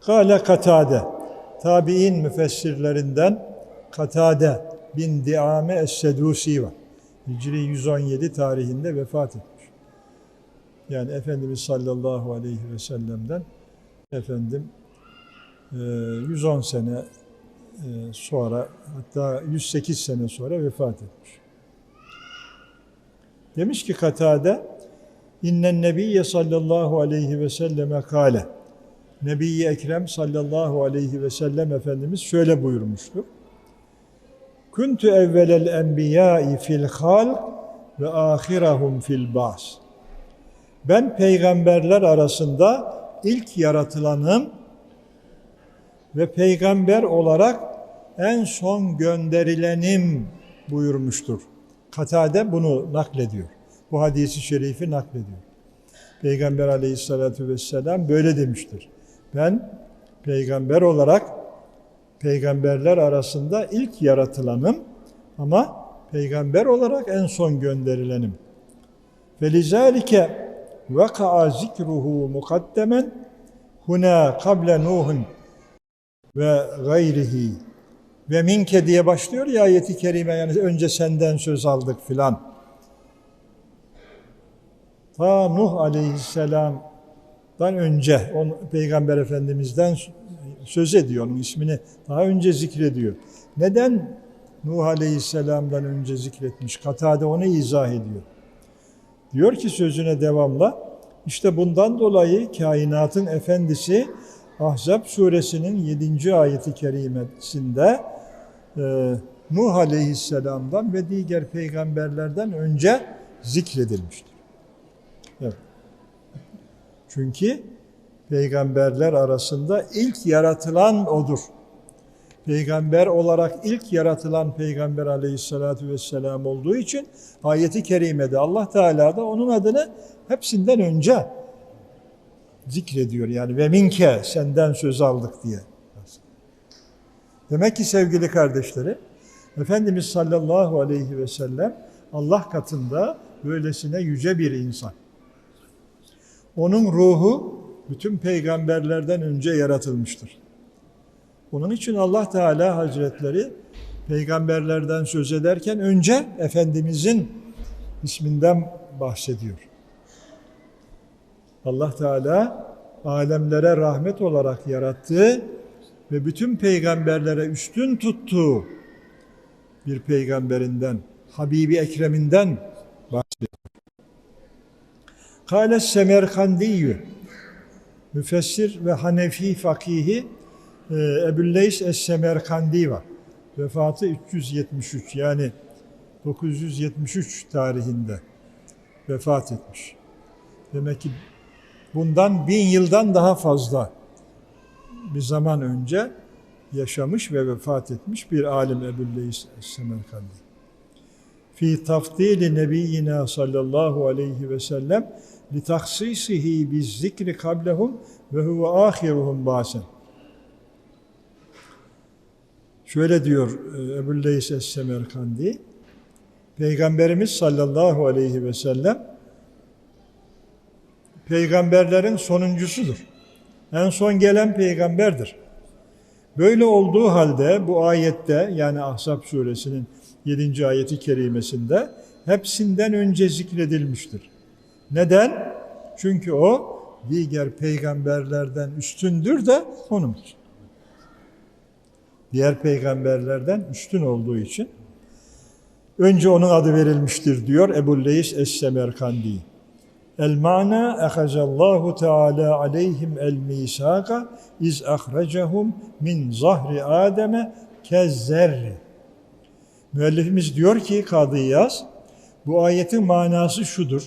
Kale Katade, tabi'in müfessirlerinden Katade bin Diame Es-Sedusi var. Hicri 117 tarihinde vefat etmiş. Yani Efendimiz sallallahu aleyhi ve sellem'den efendim e, 110 sene e, sonra hatta 108 sene sonra vefat etmiş. Demiş ki Katade İnnen nebiyye sallallahu aleyhi ve selleme kale Nebi-i Ekrem sallallahu aleyhi ve sellem Efendimiz şöyle buyurmuştur. Kuntu evvelel enbiyai fil halk ve ahirahum fil bas. Ben peygamberler arasında ilk yaratılanım ve peygamber olarak en son gönderilenim buyurmuştur. Katade bunu naklediyor. Bu hadisi şerifi naklediyor. Peygamber aleyhissalatü vesselam böyle demiştir. Ben peygamber olarak peygamberler arasında ilk yaratılanım ama peygamber olarak en son gönderilenim. Felizalike veka'a zikruhu mukaddemen huna kable Nuhun ve gayrihi ve minke diye başlıyor ya ayeti kerime yani önce senden söz aldık filan. Ta Nuh aleyhisselamdan önce on, Peygamber Efendimiz'den söz ediyor. Onun ismini daha önce zikrediyor. Neden Nuh aleyhisselamdan önce zikretmiş? Katade onu izah ediyor. Diyor ki sözüne devamla, işte bundan dolayı kainatın efendisi Ahzab suresinin 7. ayeti kerimesinde e, Nuh aleyhisselamdan ve diğer peygamberlerden önce zikredilmiştir. Evet. Çünkü peygamberler arasında ilk yaratılan odur. Peygamber olarak ilk yaratılan peygamber aleyhissalatü vesselam olduğu için ayeti kerimede Allah Teala da onun adını hepsinden önce zikrediyor. Yani ve minke senden söz aldık diye. Demek ki sevgili kardeşleri Efendimiz sallallahu aleyhi ve sellem Allah katında böylesine yüce bir insan. Onun ruhu bütün peygamberlerden önce yaratılmıştır. Onun için Allah Teala Hazretleri peygamberlerden söz ederken önce Efendimizin isminden bahsediyor. Allah Teala alemlere rahmet olarak yarattığı ve bütün peygamberlere üstün tuttuğu bir peygamberinden, Habibi Ekrem'inden. Kâle Semerkandiyyü müfessir ve Hanefi fakihi e, Ebu'l-Leys Es-Semerkandi var. Vefatı 373 yani 973 tarihinde vefat etmiş. Demek ki bundan bin yıldan daha fazla bir zaman önce yaşamış ve vefat etmiş bir alim Ebu'l-Leys Es-Semerkandi. Fi tafdili nebiyyina sallallahu aleyhi ve sellem li taksisihi biz zikri kablehum ve huve ahiruhum basen. Şöyle diyor e, Ebu'l-Leys Es-Semerkandi, Peygamberimiz sallallahu aleyhi ve sellem peygamberlerin sonuncusudur. En son gelen peygamberdir. Böyle olduğu halde bu ayette yani Ahzab suresinin 7. ayeti kerimesinde hepsinden önce zikredilmiştir. Neden? Çünkü o diğer peygamberlerden üstündür de onun için. Diğer peygamberlerden üstün olduğu için önce onun adı verilmiştir diyor Ebu'l-Leys Es-Semerkandi. El mana ehazallahu teala aleyhim el misaka iz ahracahum min zahri Adem'e kezzerri. Müellifimiz diyor ki Kadı Yaz, bu ayetin manası şudur.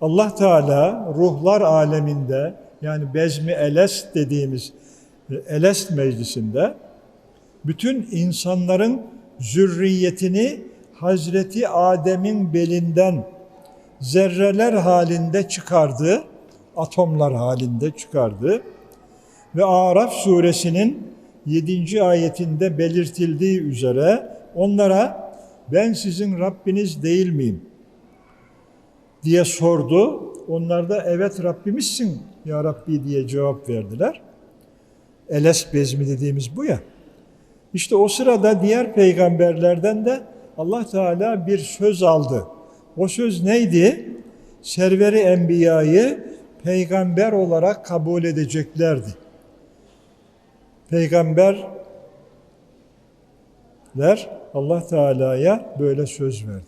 Allah Teala ruhlar aleminde yani bezmi elest dediğimiz elest meclisinde bütün insanların zürriyetini Hazreti Adem'in belinden zerreler halinde çıkardı, atomlar halinde çıkardı ve Araf suresinin 7. ayetinde belirtildiği üzere onlara ben sizin Rabbiniz değil miyim diye sordu. Onlar da evet Rabbimizsin ya Rabbi diye cevap verdiler. Eles bezmi dediğimiz bu ya. İşte o sırada diğer peygamberlerden de Allah Teala bir söz aldı. O söz neydi? Serveri Enbiya'yı peygamber olarak kabul edeceklerdi. Peygamberler Allah Teala'ya böyle söz verdiler.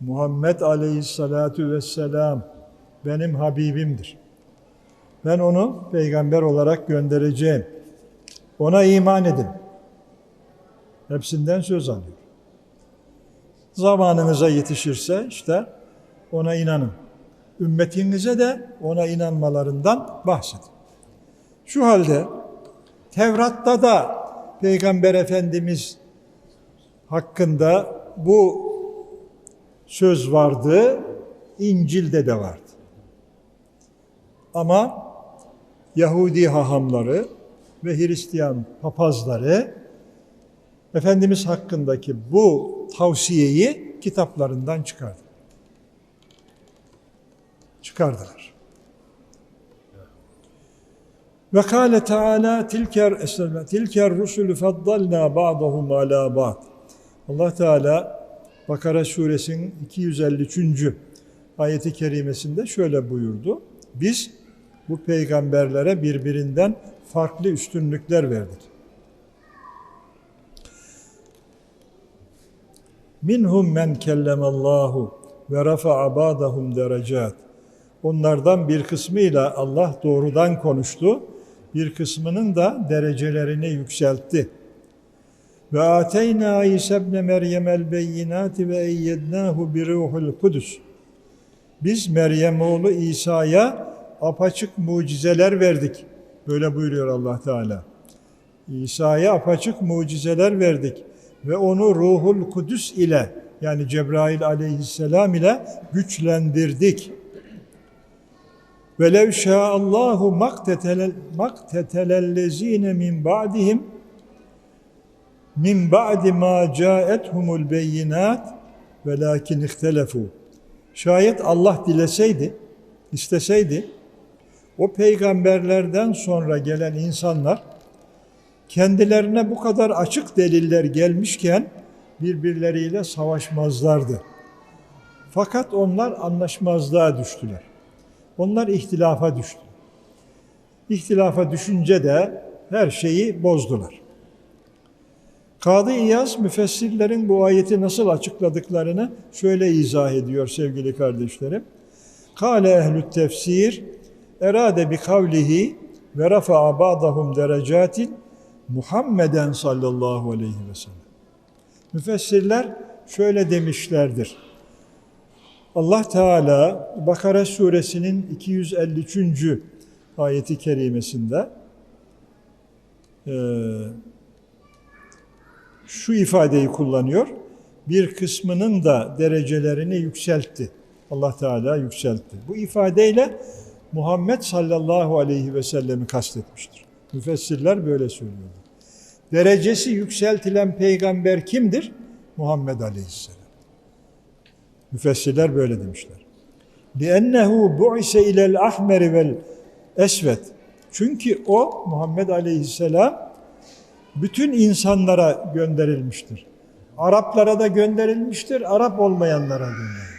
Muhammed Aleyhisselatu Vesselam benim Habibimdir. Ben onu peygamber olarak göndereceğim. Ona iman edin. Hepsinden söz alıyor. Zamanınıza yetişirse işte ona inanın. Ümmetinize de ona inanmalarından bahsedin. Şu halde Tevrat'ta da Peygamber Efendimiz hakkında bu söz vardı, İncil'de de vardı. Ama Yahudi hahamları ve Hristiyan papazları Efendimiz hakkındaki bu tavsiyeyi kitaplarından çıkardı. Çıkardılar. Ve kâle Teala tilker estağfirullah tilker rusulü faddalna ba'dahum ala ba'd. Allah Teala Bakara suresinin 253. ayeti kerimesinde şöyle buyurdu. Biz bu peygamberlere birbirinden farklı üstünlükler verdik. Minhum men kellemallahu ve rafa'a ba'dahum derecat. Onlardan bir kısmıyla Allah doğrudan konuştu, bir kısmının da derecelerini yükseltti. Ve ateyna İsa ibn Meryem el beyinati ve eyyednahu bi ruhul kudüs. Biz Meryem oğlu İsa'ya apaçık mucizeler verdik. Böyle buyuruyor Allah Teala. İsa'ya apaçık mucizeler verdik ve onu ruhul kudüs ile yani Cebrail aleyhisselam ile güçlendirdik. Velev şa'allahu maktetelellezine min ba'dihim min ba'di ma ca'ethumul beyinat velakin ihtelefu. Şayet Allah dileseydi, isteseydi o peygamberlerden sonra gelen insanlar kendilerine bu kadar açık deliller gelmişken birbirleriyle savaşmazlardı. Fakat onlar anlaşmazlığa düştüler. Onlar ihtilafa düştü. İhtilafa düşünce de her şeyi bozdular. Kadı İyaz müfessirlerin bu ayeti nasıl açıkladıklarını şöyle izah ediyor sevgili kardeşlerim. Kale ehlü tefsir erade bi kavlihi ve rafa'a ba'dahum derecatin Muhammeden sallallahu aleyhi ve sellem. Müfessirler şöyle demişlerdir. Allah Teala Bakara suresinin 253. ayeti kerimesinde e, şu ifadeyi kullanıyor. Bir kısmının da derecelerini yükseltti. Allah Teala yükseltti. Bu ifadeyle Muhammed sallallahu aleyhi ve sellemi kastetmiştir. Müfessirler böyle söylüyorlar. Derecesi yükseltilen peygamber kimdir? Muhammed aleyhisselam. Müfessirler böyle demişler. لِأَنَّهُ بُعِسَ اِلَى الْاَحْمَرِ وَالْاَسْوَدِ Çünkü o Muhammed aleyhisselam bütün insanlara gönderilmiştir. Araplara da gönderilmiştir, Arap olmayanlara gönderilmiştir.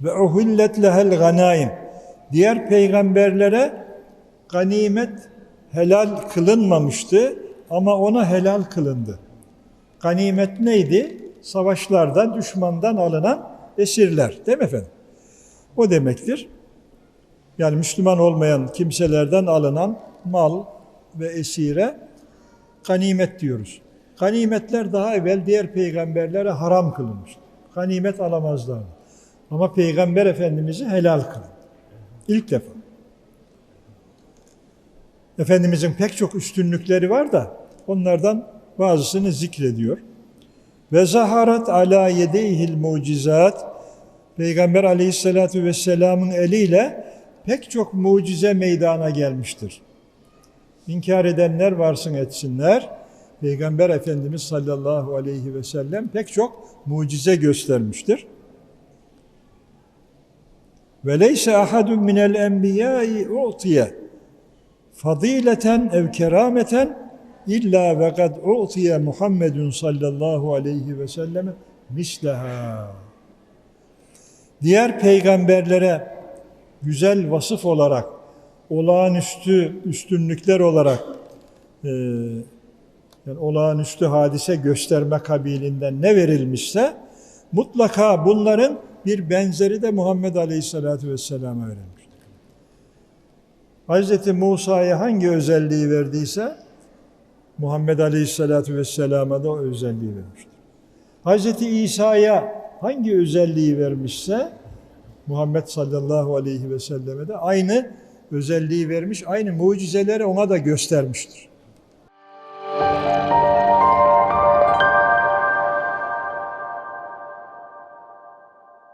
Ve uhillet lehel ganaim. Diğer peygamberlere ganimet helal kılınmamıştı ama ona helal kılındı. Ganimet neydi? Savaşlarda düşmandan alınan esirler. Değil mi efendim? O demektir. Yani Müslüman olmayan kimselerden alınan mal ve esire ganimet diyoruz. Ganimetler daha evvel diğer peygamberlere haram kılınmıştı. Ganimet alamazlardı. Ama Peygamber Efendimiz'i helal kılın. İlk defa. Efendimizin pek çok üstünlükleri var da onlardan bazısını zikrediyor. Ve zaharat ala yedeyhil mucizat Peygamber aleyhissalatu vesselamın eliyle pek çok mucize meydana gelmiştir. İnkar edenler varsın etsinler. Peygamber Efendimiz sallallahu aleyhi ve sellem pek çok mucize göstermiştir. Ve leyse ahadun minel enbiyai u'tiye fadileten ev kerameten illa ve kad u'tiye Muhammedun sallallahu aleyhi ve sellem misleha. Diğer peygamberlere güzel vasıf olarak, olağanüstü üstünlükler olarak e, yani olağanüstü hadise gösterme kabilinden ne verilmişse mutlaka bunların bir benzeri de Muhammed Aleyhisselatü Vesselam'a verilmiştir. Hz. Musa'ya hangi özelliği verdiyse Muhammed Aleyhisselatü Vesselam'a da o özelliği vermiştir. Hz. İsa'ya hangi özelliği vermişse Muhammed sallallahu aleyhi ve selleme de aynı özelliği vermiş, aynı mucizeleri ona da göstermiştir.